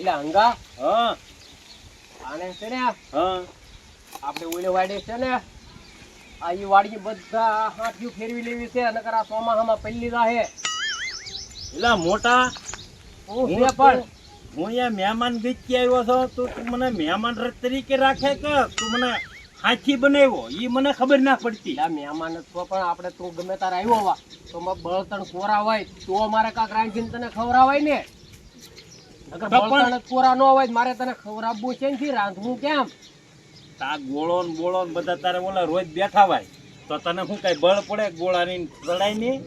એટલે હંગા? હા. આને છે ને હા. આપણે ઓલે વાડી છે ને આ ઈ વાડી બધા હાથિયું ફેરવી લેવી છે નકર આ ચોમાહામાં પહેલી રાહે. એલા મોટા હું પણ હું અહીંયા મહેમાન ગીચી આવ્યો છો તો તું મને મહેમાન તરીકે રાખે કે તું મને હાથી બનાવ્યો? એ મને ખબર ના પડતી. આ મહેમાન તો છો પણ આપણે તું ગમે તારે આવ્યો વા તો બળતણ કોરા હોય તો મારે કાંક રાંધીને તને ખવડાવાય ને નકર તો પણ- બળતણ જ કોરા નો હોય મારે તને ખવડાવવું છે ને રાંધવું કેમ? તા ગોળો ને બોળો ને બધા તારે ઓલા રોજ બેઠા હોય. તો તને શું કઈ બળ પડે ગોળાની લડાઈ ની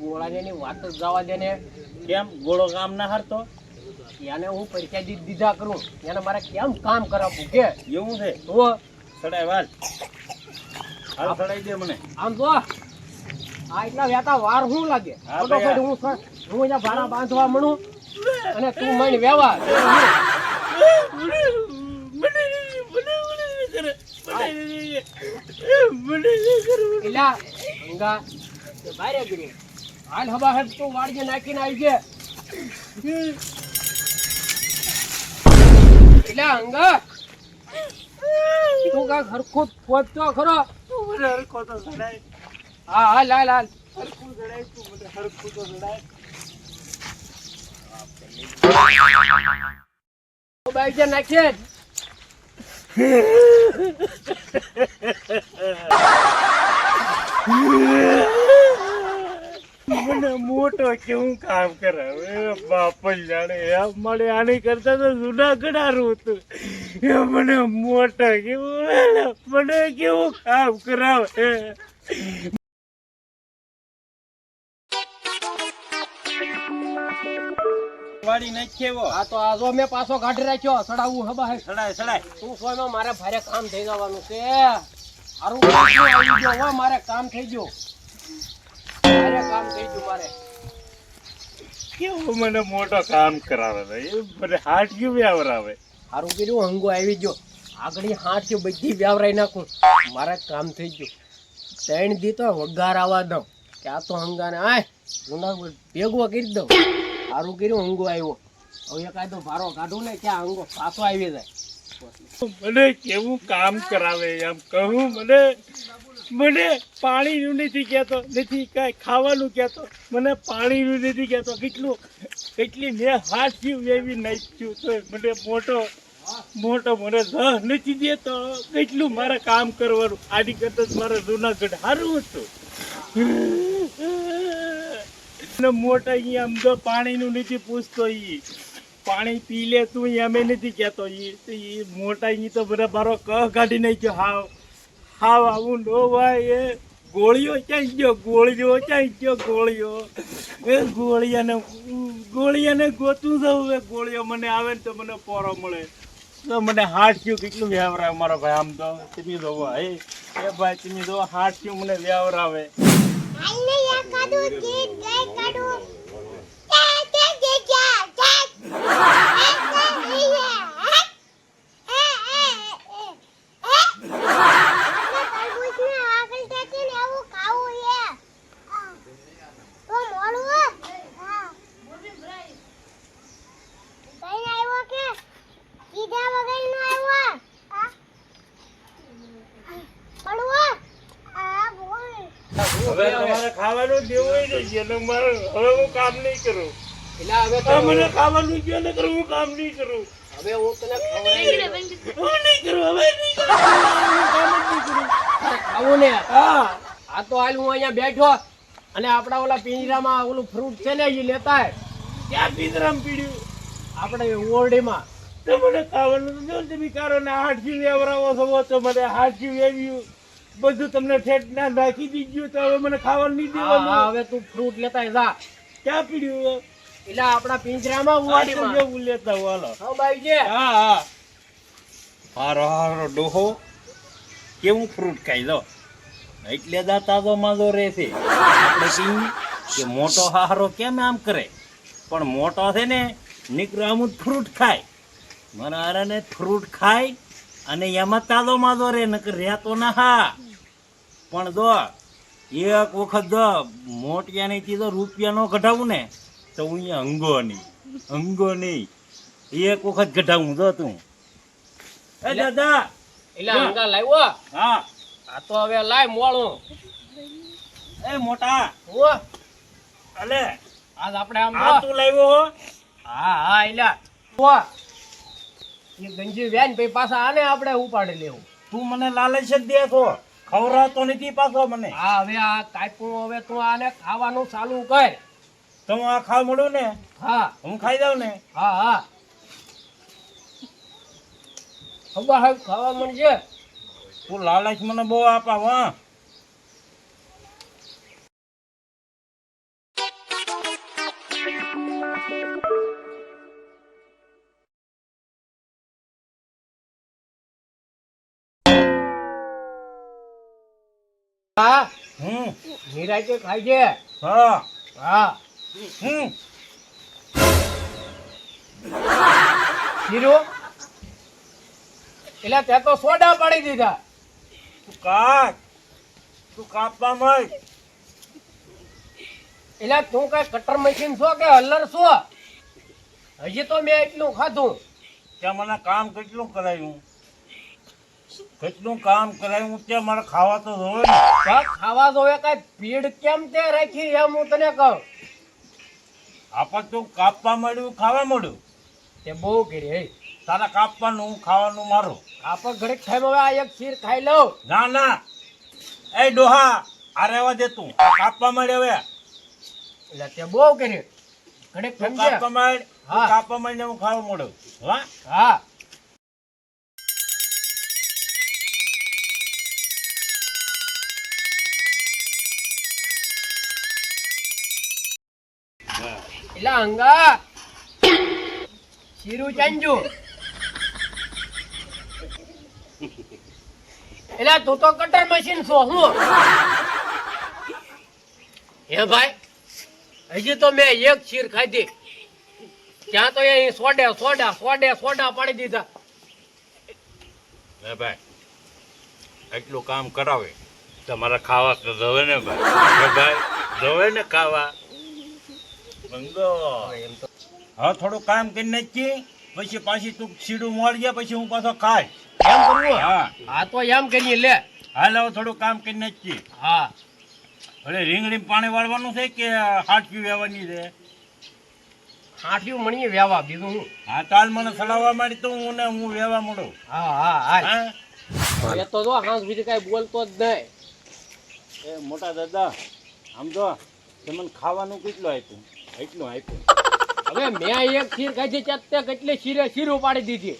ગોળાની વાત જ જવા દે ને. કેમ? ગોળો કામ ના હારતો? એને હું દી- દીધા કરું. એને મારે કેમ કામ કરાવવું કે? એવું છે? તો સડાય વાત હાલ સડાઈ દે મને. આમ તો આ એટલા વેતા વાર શું લાગે? હા હું અહીંયા ભારા બાંધવા મળું. અને તું મને વ્યવહાર. એલા અંગા તે બારે ગરી. હાલ હવા હેડ તું વાડીએ નાખીને આવી છે એલા અંગા તું કાંઈક હરખું પહોંચતો ખરો. હા હાલ હાલ હાલ. બાઈ છે નાખીએ. મને મોટો કેવું કામ કરે? એ બાપ જાણે એમ મળે આની કરતા તો જુનાગઢ હારું હતું એ મને મોટો કેવું મને કેવું કામ કરાવે? વાડી નાખેવો આ તો આજો મેં પાછો કાઢી રાખ્યો સડાવું હબા હે સડાય સડાય તું સોયમાં મારે ભારે કામ થઈ જવાનું છે. હારું આવી ગયો હો મારે કામ થઈ ગયો. મારે કામ થઈ ગયું મારે. કેવું મને મોટો કામ કરાવે ભાઈ? મને હાટ કેવું આવરાવે હારું કર્યું હંગો આવી ગયો. આગળ હાથ બધી વ્યાવરાઈ નાખું. મારે કામ થઈ ગયું. ત્રણ દી તો વગાર આવવા દઉં. કે આ તો હંગાને આય ભેગો કરી દઉં. હારું કર્યું અંગો આવ્યો. હવે તો ભારો કાઢું ને ક્યાં અંગો પાછો આવી જાય. મને કેવું કામ કરાવે એમ કહું, મને મને પાણીનું નથી કહેતો, નથી કાંઈ ખાવાનું કહેતો, મને પાણીનું નથી કહેતો. કેટલું, કેટલી મેં હાથ્યું એવી નાખ્યું તો મને મોટો મોટો મને રહ નથી દેતો. કેટલું મારે કામ કરવાનું? આની કરતા મારે જુનાગઢ સારું હતું. અને મોટા અહીંયા આમ તો પાણીનું નથી પૂછતો ઈ. પાણી પી લે તું એમ નથી કહેતો ઈ. તો ઈ મોટા ઈ તો બધા મારો કહ કાઢી નાખ્યો. હાવ હાવ આવું નો ભાઈ એ. ગોળીઓ ક્યાં ગયો? ગોળીઓ ક્યાં ગયો? ગોળીઓ. એ ગોળીયાને ગોળીયાને ગોતું જવું એ ગોળીઓ મને આવે ને તો મને પોરો મળે. તો મને હાથ થયું કેટલું વ્યાવરાવે મારો ભાઈ? આમ તો તમે જોવો એ ભાઈ તમે દો હાથ થયું મને વ્યાવરાવે. આઈને યા કાડુ ગીત ગાય કાડુ કે કે મારે હવે હું કામ નહીં કરું. એટલે હવે મને ખાવાનું જો ને કરું હું કામ નહીં કરું. હવે હું તને હું નહીં કરું હવે નહીં કરું. કામ જ નહીં કરું. ખાવું ને. હા. આ તો હાલ હું અહીંયા બેઠો અને આપણા ઓલા પિંજરામાં ઓલું ફ્રૂટ છે ને એ લેતા. ક્યાં પિતરામ પીડ્યું? આપણે ઓરડીમાં. તો મને ખાવાનું જો ને તમે જીવ ને હાથથી વેવરાવો છો તો મને જીવ વેવ્યું બધું તમને ઠેઠ ના નાખી દીધું તો હવે મને ખાવાનું નહીં દેવાનું. હવે તું ફ્રૂટ લેતા જા. ક્યાં પીડ્યું એટલે આપણા પિંજરામાં ઉવાડી જેવું લેતા હાલો. હા ભાઈ છે હા હા. હારો હારો ડોહો. કેવું ફ્રૂટ ખાઈ લો. એટલે દા તાજો માજો રહેશે કે મોટો હારો કેમ આમ કરે? પણ મોટો છે ને નીકળો આમ ફ્રૂટ ખાય. મને હારાને ફ્રૂટ ખાય અને એમાં તાજો માદો રે નકર રહેતો ના હા. પણ જો એક વખત જો મોટિયાની ચીજો રૂપિયા નો કઢાવું ને તો હું અહીંયા અંગો નહીં અંગો નહીં. એક વખત ગઢાવું જો તું. એ દાદા! એટલે અંગા લાવ્યો? હા. આ તો હવે લાય મોળું. એ મોટા! હો. અલે! આજ આપણે આમ તું લાવ્યો હા. હા એલા હો. એ ગંજી વેન પછી પાછા આને આપણે ઉપાડી લેવું. તું મને લાલચ જ દે તો. ખવરાતો નથી પાછો મને. હા હવે આ કાપું હવે તું આને ખાવાનું ચાલુ કર. તો હું આ ખાવ મળું ને? હા. હું ખાઈ દઉં ને? હા હા. હવે ખાવા મળશે તું લાલચ મને બહુ આપા હા. હા? હમ. નિરાતે ખાય છે. હા. હા. હમ. શીરો એટલે તે તો સોડા પાડી દીધા. તું કાપ તું કાપવા મળ એટલે તું કઈ કટર મશીન છો કે હલર છો? હજી તો મેં એટલું ખાધું. ત્યાં મને કામ કેટલું કરાયું? કેટલું કામ કરાયું? ત્યાં મારે ખાવા તો જોવે ખાવા જોવે કઈ ભીડ કેમ તે રાખી એમ હું તને કહું. આપણ તું કાપવા મળ્યું ખાવા મળ્યું. તે બહુ કરી હે. તારા કાપવાનું ખાવાનું મારું. આપણ ઘરે ખાઈ હવે આ એક ખીર ખાઈ લઉં. ના ના. એ ડોહા આ રહેવા દે તું. કાપવા મળે હવે. એટલે તે બહુ કરી સમજે કાપવા માંડ હા. કાપવા માંડ હું ખાવા મળ્યું હા? હા. એટલે અંગા. શીરુ ચાંજુ. એટલે તું તો કટર મશીન છો, હું? હે ભાઈ, હજી તો મેં એક ખીર ખાધી. ત્યાં તો એ સોડે, સોડા સોડે, સોડા પાડી દીધા. હે ભાઈ, એટલું કામ કરાવે. તમારે ખાવા તો ધવે ને ભાઈ. ભાઈ ધવે ને ખાવા. તો. હા થોડું કામ કરી નાખી પછી પાછી તું સીડું મોડ જાય પછી હું પાછો ખાય એમ કરવું હા. હા તો એમ કરીએ લે. હાલ હવે થોડું કામ કરી નાખી હા. હવે રીંગણી પાણી વાળવાનું છે કે હાટકી વેવાની છે? હાટ્યું મણીએ વ્યાવા બીજું હું હા તાલ મને સડાવવા માંડી તો હું ને હું વેવા મળું હા હા હા હા? એ તો જો હાંસ બીજું કઈ બોલતો જ નહીં. એ મોટા દાદા આમ તો તમને ખાવાનું કેટલું આપ્યું? એટલું આપ્યું હવે મેં એક ખીર ખાધી ત્યાં કેટલી શીરે શીરું પાડી દીધી.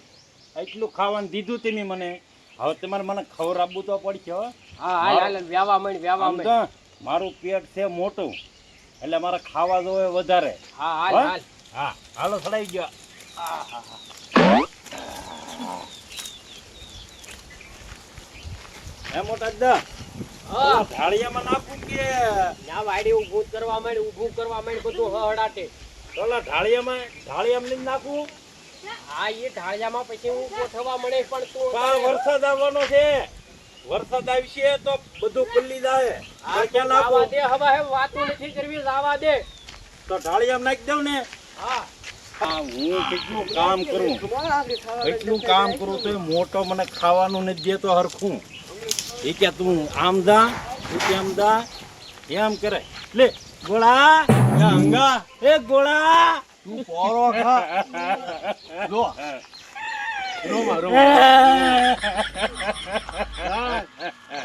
એટલું ખાવાનું દીધું તમે મને. હવે તમારે મને ખવડાવવું તો પડશે હો. હા હાલ વ્યાવા મળી વ્યાવા મળી મારું પેટ છે મોટું એટલે મારે ખાવા જોવે વધારે. હા હાલ હા? હાલ. હા હાલો સડાઈ ગયો. હે મોટા હા. ઢાળિયામાં નાખું કે? ત્યાં વાડી ઊભું કરવા માંડ ઊભું કરવા માંડ બધું હડાટે. ઓલા ઢાળિયામાં ઢાળિયામાં લઈને નાખું? હા એ ઢાળિયામાં પછી હું ગોઠવવા મળે પણ તું વરસાદ આવવાનો છે. વરસાદ આવશે તો બધું ખુલ્લી જાય. આ ક્યાં આવા દે હવે વાતું નથી કરવી આવા દે. તો ઢાળિયામાં નાખી દઉં ને? હા. હું કેટલું કામ કરું? કેટલું કામ કરું તો મોટો મને ખાવાનું નથી દેતો હરખું. એ કે તું આમ દા તું આમ દા એમ કરે. લે, ગોળા અંગા એ ગોળા. તું પોરો ખા. જો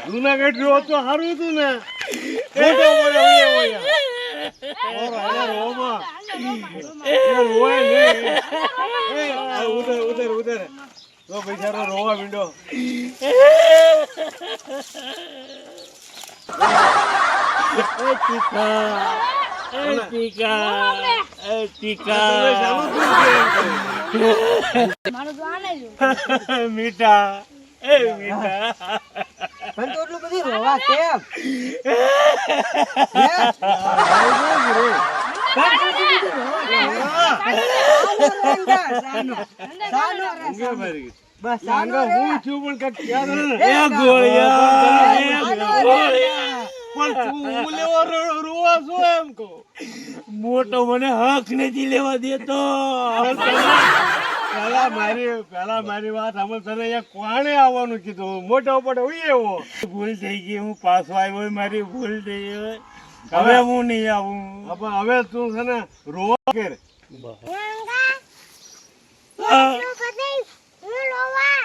જુનાગઢ રો તો સારું હતું ને. મોટો મોટો ઉધર ઉધર ઓરો તો બિચારો રોવા મીંડો એ ટીકા એ ટીકા એ ટીકા મારું તો આને જ મીઠા એ મીઠા પણ તો એટલું બધું રોવા કેમ બસ સાનો રે. હું છું પણ કાંઈક યાદ રહે ને. એ એ ગોળિયા. ગોળિયા એ ગોળિયા પણ તું હું લેવા રો- રોવા છો એમ કહું મોટો મને હક નથી લેવા દેતો પેલા મારી પેલા મારી વાત સાંભળ તને અહીંયા કોણે આવવાનું કીધું મોટો પડે હોય એવો ભૂલ થઈ ગઈ હું પાછો આવ્યો મારી ભૂલ થઈ ગઈ હવે હું નહીં આવું. હવે હવે તું છે ને રોવા કર ગંગા એટલું બધું હું લોવા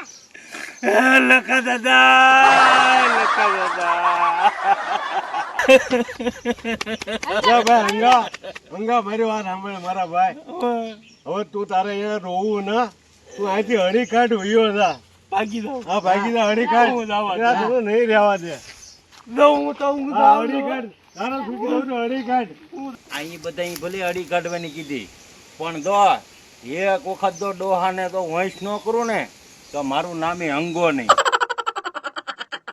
લખા દાદા લખા દાદા. ભાઈ હંગા. હંગા મારી વાત સાંભળે મારા ભાઈ. હવે તું તારે અહીંયા રોવું ના. તું અહીંથી હળી કાઢ ઉયો જા. ભાગી દઉં હા ભાગી જા હળી કાઢ. જાવા નહીં રહેવા દે. હું તો હું હળી કાઢ. અહીં બધા ભલે અડી કાઢવાની કીધી, પણ દો એક વખત તો ડોહાને તો વંશ ન કરું ને, તો મારું નામે અંગો નહીં.